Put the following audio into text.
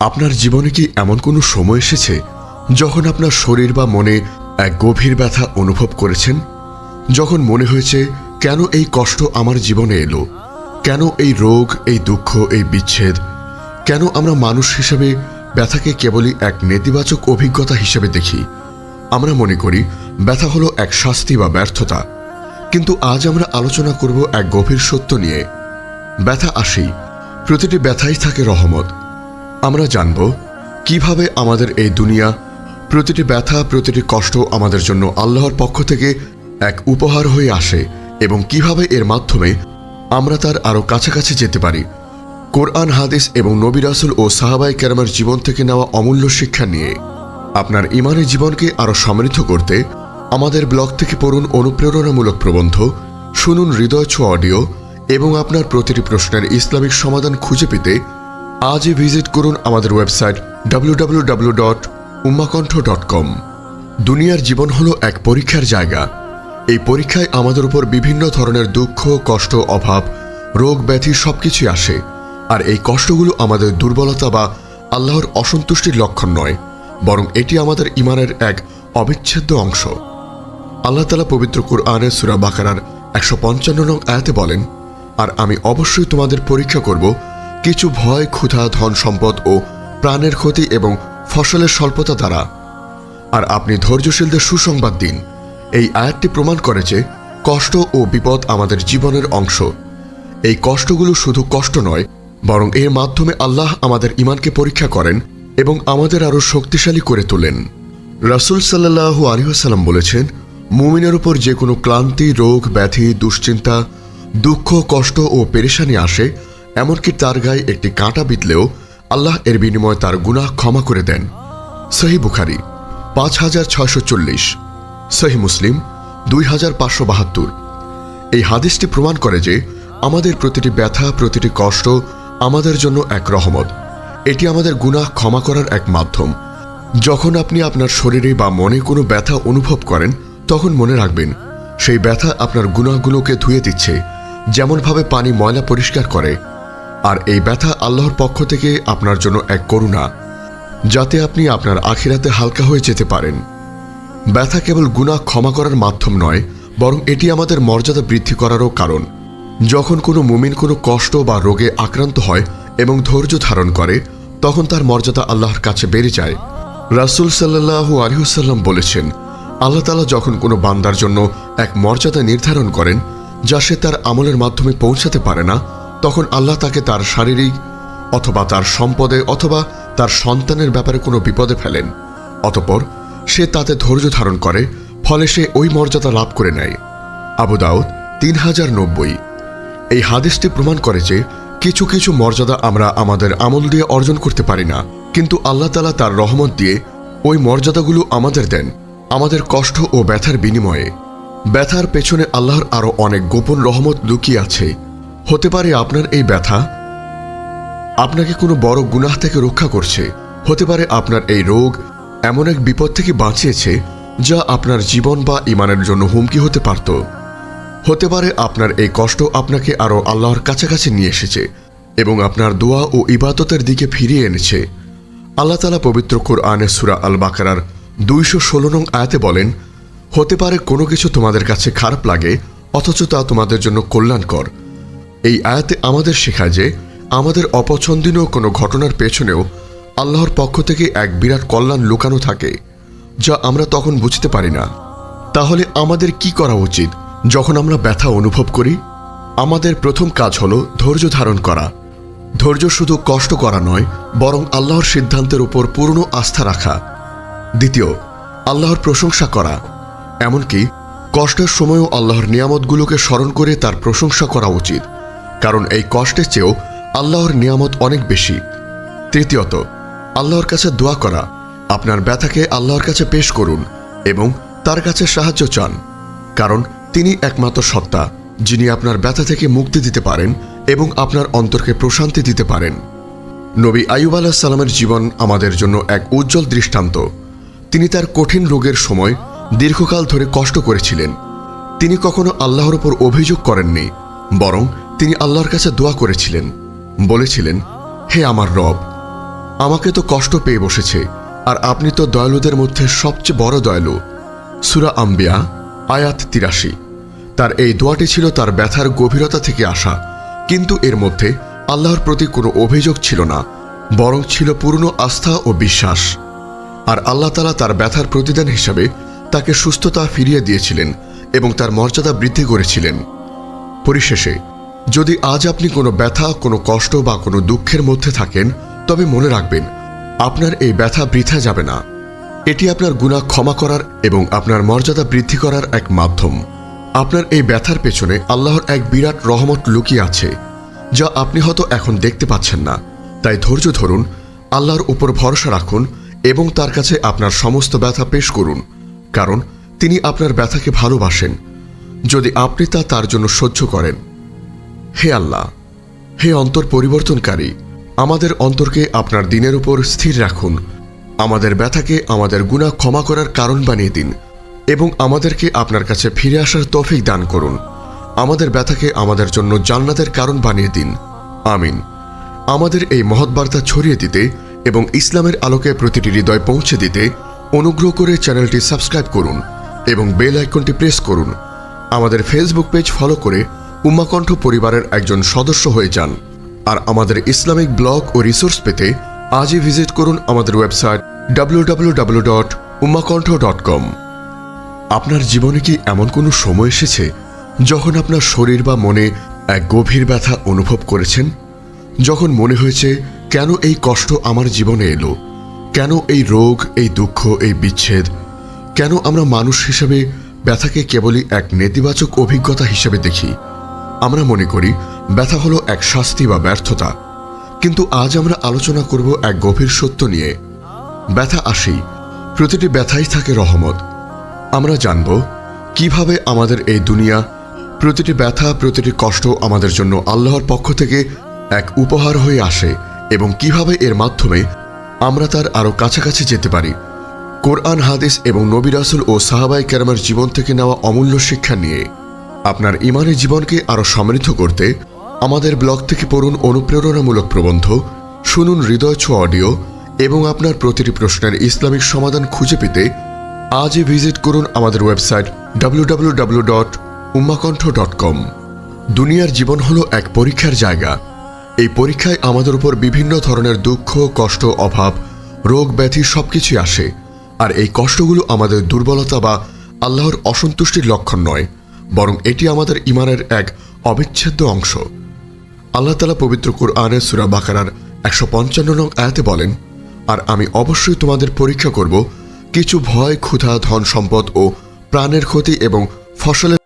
আপনার জীবনে কি এমন কোনো সময় এসেছে যখন আপনার শরীর বা মনে এক গভীর ব্যথা অনুভব করেছেন? যখন মনে হয়েছে, কেন এই কষ্ট আমার জীবনে এলো? কেন এই রোগ, এই দুঃখ, এই বিচ্ছেদ? কেন আমরা মানুষ হিসেবে ব্যথাকে কেবলই এক নেতিবাচক অভিজ্ঞতা হিসেবে দেখি? আমরা মনে করি, ব্যথা হলো এক শাস্তি বা ব্যর্থতা। কিন্তু আজ আমরা আলোচনা করব এক গভীর সত্য নিয়ে। ব্যথা আসেই। প্রতিটি ব্যথাই থাকে রহমত। আমরা জানব কীভাবে আমাদের এই দুনিয়া, প্রতিটি ব্যথা, প্রতিটি কষ্ট আমাদের জন্য আল্লাহর পক্ষ থেকে এক উপহার হয়ে আসে এবং কীভাবে এর মাধ্যমে আমরা তার আরও কাছাকাছি যেতে পারি। কোরআন, হাদিস এবং নবী রাসুল ও সাহাবাই কেরামের জীবন থেকে নেওয়া অমূল্য শিক্ষা নিয়ে আপনার ইমানি জীবনকে আরও সমৃদ্ধ করতে আমাদের ব্লগ থেকে পড়ুন অনুপ্রেরণামূলক প্রবন্ধ, শুনুন হৃদয় ছো অডিও এবং আপনার প্রতিটি প্রশ্নের ইসলামিক সমাধান খুঁজে পেতে আজই ভিজিট করুন আমাদের ওয়েবসাইট ডাব্লিউ ডট উম্মাকণ্ঠ ডট কম দুনিয়ার জীবন হলো এক পরীক্ষার জায়গা। এই পরীক্ষায় আমাদের উপর বিভিন্ন ধরনের দুঃখ, কষ্ট, অভাব, রোগ, ব্যাধি সবকিছুই আসে। আর এই কষ্টগুলো আমাদের দুর্বলতা বা আল্লাহর অসন্তুষ্টির লক্ষণ নয়, বরং এটি আমাদের ইমানের এক অবিচ্ছেদ্য অংশ। আল্লাহ তালা পবিত্র কুরআনের সুরা বাকারার একশো পঞ্চান্ন নং আয়াতে বলেন, আর আমি অবশ্যই তোমাদের পরীক্ষা করব কিছু ভয়, ক্ষুধা, ধন সম্পদ ও প্রাণের ক্ষতি এবং ফসলের স্বল্পতা দ্বারা। আর আপনি ধৈর্যশীলদের সুসংবাদ দিন। এই আয়াতটি প্রমাণ করে যে কষ্ট ও বিপদ আমাদের জীবনের অংশ। এই কষ্টগুলো শুধু কষ্ট নয়, বরং এর মাধ্যমে আল্লাহ আমাদের ইমানকে পরীক্ষা করেন এবং আমাদের আরও শক্তিশালী করে তোলেন। রাসুল সাল্লাহু আলিহাসাল্লাম বলেছেন, মুমিনের উপর যে কোনো ক্লান্তি, রোগ, ব্যাধি, দুশ্চিন্তা, দুঃখ, কষ্ট ও পেরেশানি আসে এমনকি তার গায়ে একটি কাঁটা বিতলেও আল্লাহ এর বিনিময়ে তার গুনাহ ক্ষমা করে দেন। সহি বুখারি, পাঁচ হাজার ছয়শো চল্লিশ। সহি মুসলিম, দুই হাজার পাঁচশো বাহাত্তর। এই হাদিসটি প্রমাণ করে যে আমাদের প্রতিটি ব্যথা, প্রতিটি কষ্ট আমাদের জন্য এক রহমত। এটি আমাদের গুনাহ ক্ষমা করার এক মাধ্যম। যখন আপনি আপনার শরীরে বা মনে কোনো ব্যথা অনুভব করেন, তখন মনে রাখবেন, সেই ব্যথা আপনার গুনাহগুলোকে ধুয়ে দিচ্ছে। যেমনভাবে পানি ময়লা পরিষ্কার করে আর এই ব্যথা আল্লাহর পক্ষ থেকে আপনার জন্য এক করুণা, যাতে আপনি আপনার আখিরাতে হালকা হয়ে যেতে পারেন। ব্যথা কেবল গুনাহ ক্ষমা করার মাধ্যম নয়, বরং এটি আমাদের মর্যাদা বৃদ্ধি করারও কারণ। যখন কোনো মুমিন কোনো কষ্ট বা রোগে আক্রান্ত হয় এবং ধৈর্য ধারণ করে, তখন তার মর্যাদা আল্লাহর কাছে বেড়ে যায়। রাসুল সাল্লাহু আলহিহসাল্লাম বলেছেন, আল্লাহ তালা যখন কোনো বান্দার জন্য এক মর্যাদা নির্ধারণ করেন, যা সে তার আমলের মাধ্যমে পৌঁছাতে পারে না তখন আল্লাহ তাকে তার শারীরিক অথবা তার সম্পদে অথবা তার সন্তানের ব্যাপারে কোনো বিপদে ফেলেন। অতপর সে তাতে ধৈর্য ধারণ করে, ফলে সে ওই মর্যাদা লাভ করে নেয়। আবু দাউদ তিন হাজার নব্বই। এই হাদিসটি প্রমাণ করে যে কিছু কিছু মর্যাদা আমরা আমাদের আমল দিয়ে অর্জন করতে পারি না, কিন্তু আল্লাহ তালা তার রহমত দিয়ে ওই মর্যাদাগুলো আমাদের দেন, আমাদের কষ্ট ও ব্যথার বিনিময়ে। ব্যথার পেছনে আল্লাহর আরও অনেক গোপন রহমত লুকিয়ে আছে। হতে পারে আপনার এই ব্যথা। আপনাকে কোনো বড় গুনাহ থেকে রক্ষা করছে। হতে পারে আপনার এই রোগ এমন এক বিপদ থেকে বাঁচিয়েছে, যা আপনার জীবন বা ইমানের জন্য হুমকি হতে পারত। হতে পারে আপনার এই কষ্ট আপনাকে আরও আল্লাহর কাছাকাছি নিয়ে এসেছে এবং আপনার দোয়া ও ইবাদতের দিকে ফিরিয়ে এনেছে। আল্লাহ তালা পবিত্র কোরআনে সুরা আল বাকারার দুইশো ষোলো নং আয়াতে বলেন, হতে পারে কোনো কিছু তোমাদের কাছে খারাপ লাগে, অথচ তা তোমাদের জন্য কল্যাণকর। এই আয়াতে আমাদের শেখায় যে আমাদের অপছন্দনীয় কোনো ঘটনার পেছনেও আল্লাহর পক্ষ থেকে এক বিরাট কল্যাণ লুকানো থাকে, যা আমরা তখন বুঝতে পারি না। তাহলে আমাদের কি করা উচিত যখন আমরা ব্যথা অনুভব করি? আমাদের প্রথম কাজ হল ধৈর্য ধারণ করা। ধৈর্য শুধু কষ্ট করা নয়, বরং আল্লাহর সিদ্ধান্তের উপর পূর্ণ আস্থা রাখা। দ্বিতীয়, আল্লাহর প্রশংসা করা। এমনকি কষ্টের সময়ও আল্লাহর নিয়ামতগুলোকে স্মরণ করে তার প্রশংসা করা উচিত। কারণ এই কষ্টের চেয়েও আল্লাহর নিয়ামত অনেক বেশি। তৃতীয়ত, আল্লাহর কাছে দোয়া করা। আপনার ব্যথাকে আল্লাহর কাছে পেশ করুন এবং তার কাছে সাহায্য চান, কারণ তিনি একমাত্র সত্তা, যিনি আপনার ব্যথা থেকে মুক্তি দিতে পারেন এবং আপনার অন্তরকে প্রশান্তি দিতে পারেন। নবী আয়ুব আলাহ সালামের জীবন আমাদের জন্য এক উজ্জ্বল দৃষ্টান্ত। তিনি তার কঠিন রোগের সময় দীর্ঘকাল ধরে কষ্ট করেছিলেন। তিনি কখনো আল্লাহর ওপর অভিযোগ করেননি, বরং তিনি আল্লাহর কাছে দোয়া করেছিলেন, বলেছিলেন, হে আমার রব, আমাকে তো কষ্ট পেয়ে বসেছে, আর আপনি তো দয়ালুদের মধ্যে সবচেয়ে বড় দয়ালু। সুরা আম্বিয়া, আয়াত তিরাশি। তার এই দোয়াটি ছিল তার ব্যথার গভীরতা থেকে আসা, কিন্তু এর মধ্যে আল্লাহর প্রতি কোনো অভিযোগ ছিল না, বরং ছিল পূর্ণ আস্থা ও বিশ্বাস। আর আল্লাহ তালা তার ব্যথার প্রতিদান হিসাবে তাকে সুস্থতা ফিরিয়ে দিয়েছিলেন এবং তার মর্যাদা বৃদ্ধি করেছিলেন। পরিশেষে যদি আজ আপনি কোনো ব্যথা, কোনো কষ্ট বা কোনো দুঃখের মধ্যে থাকেন, তবে মনে রাখবেন, আপনার এই ব্যথা বৃথা যাবে না। এটি আপনার গুণা ক্ষমা করার এবং আপনার মর্যাদা বৃদ্ধি করার এক মাধ্যম। আপনার এই ব্যথার পেছনে আল্লাহর এক বিরাট রহমত লুকিয়ে আছে, যা আপনি হয়তো এখন দেখতে পাচ্ছেন না। তাই ধৈর্য ধরুন, আল্লাহর উপর ভরসা রাখুন এবং তার কাছে আপনার সমস্ত ব্যথা পেশ করুন, কারণ তিনি আপনার ব্যথাকে ভালোবাসেন। যদি আপনি তা তার জন্য সহ্য করেন হে আল্লাহ, হে অন্তর পরিবর্তনকারী, আমাদের অন্তরকে আপনার দিনের উপর স্থির রাখুন। আমাদের ব্যথাকে আমাদের গুণা ক্ষমা করার কারণ বানিয়ে দিন এবং আমাদেরকে আপনার কাছে ফিরে আসার তৌফিক দান করুন। আমাদের ব্যথাকে আমাদের জন্য জান্নাতের কারণ বানিয়ে দিন। আমিন। আমাদের এই মহৎ বার্তা ছড়িয়ে দিতে এবং ইসলামের আলোকে প্রতিটি হৃদয় পৌঁছে দিতে অনুগ্রহ করে চ্যানেলটি সাবস্ক্রাইব করুন এবং বেল আইকনটি প্রেস করুন। আমাদের ফেসবুক পেজ ফলো করে উম্মাকণ্ঠ পরিবারের একজন সদস্য হয়ে যান। আর আমাদের ইসলামিক ব্লগ ও রিসোর্স পেতে আজই ভিজিট করুন আমাদের website W dot dot com আপনার জীবনে কি এমন কোনো সময় এসেছে যখন আপনার শরীর বা মনে এক গভীর ব্যথা অনুভব করেছেন? যখন মনে হয়েছে, কেন এই কষ্ট আমার জীবনে এলো? কেন এই রোগ, এই দুঃখ, এই বিচ্ছেদ? কেন আমরা মানুষ হিসেবে ব্যথাকে কেবলই এক নেতিবাচক অভিজ্ঞতা হিসেবে দেখি? আমরা মনে করি, ব্যথা হলো এক শাস্তি বা ব্যর্থতা। কিন্তু আজ আমরা আলোচনা করব এক গভীর সত্য নিয়ে। ব্যথা আসি প্রতিটি ব্যথাই থাকে রহমত। আমরা জানব, কীভাবে আমাদের এই দুনিয়া, প্রতিটি ব্যথা, প্রতিটি কষ্ট আমাদের জন্য আল্লাহর পক্ষ থেকে এক উপহার হয়ে আসে এবং কীভাবে এর মাধ্যমে আমরা তার আরও কাছাকাছি যেতে পারি। কোরআন, হাদিস এবং নবী রাসুল ও সাহাবাই কেরামের জীবন থেকে নেওয়া অমূল্য শিক্ষা নিয়ে। আপনার ইমানি জীবনকে আরও সমৃদ্ধ করতে আমাদের ব্লগ থেকে পড়ুন অনুপ্রেরণামূলক প্রবন্ধ, শুনুন হৃদয় ছো অডিও এবং আপনার প্রতিটি প্রশ্নের ইসলামিক সমাধান খুঁজে পেতে আজই ভিজিট করুন আমাদের website W W W dot উম্মাকণ্ঠ dot com দুনিয়ার জীবন হলো এক পরীক্ষার জায়গা। এই পরীক্ষায় আমাদের উপর বিভিন্ন ধরনের দুঃখ, কষ্ট, অভাব, রোগ, ব্যাধি সবকিছুই আসে। আর এই কষ্টগুলো আমাদের দুর্বলতা বা আল্লাহর অসন্তুষ্টির লক্ষণ নয়। বরং এটি আমাদের ইমানের এক অবিচ্ছেদ্য অংশ। আল্লাহ তালা পবিত্র কুরআনে সুরা বাকারার একশো পঞ্চান্ন নং আয়াতে বলেন, আর আমি অবশ্যই তোমাদের পরীক্ষা করব কিছু ভয়, ক্ষুধা ধন সম্পদ ও প্রাণের ক্ষতি এবং ফসলের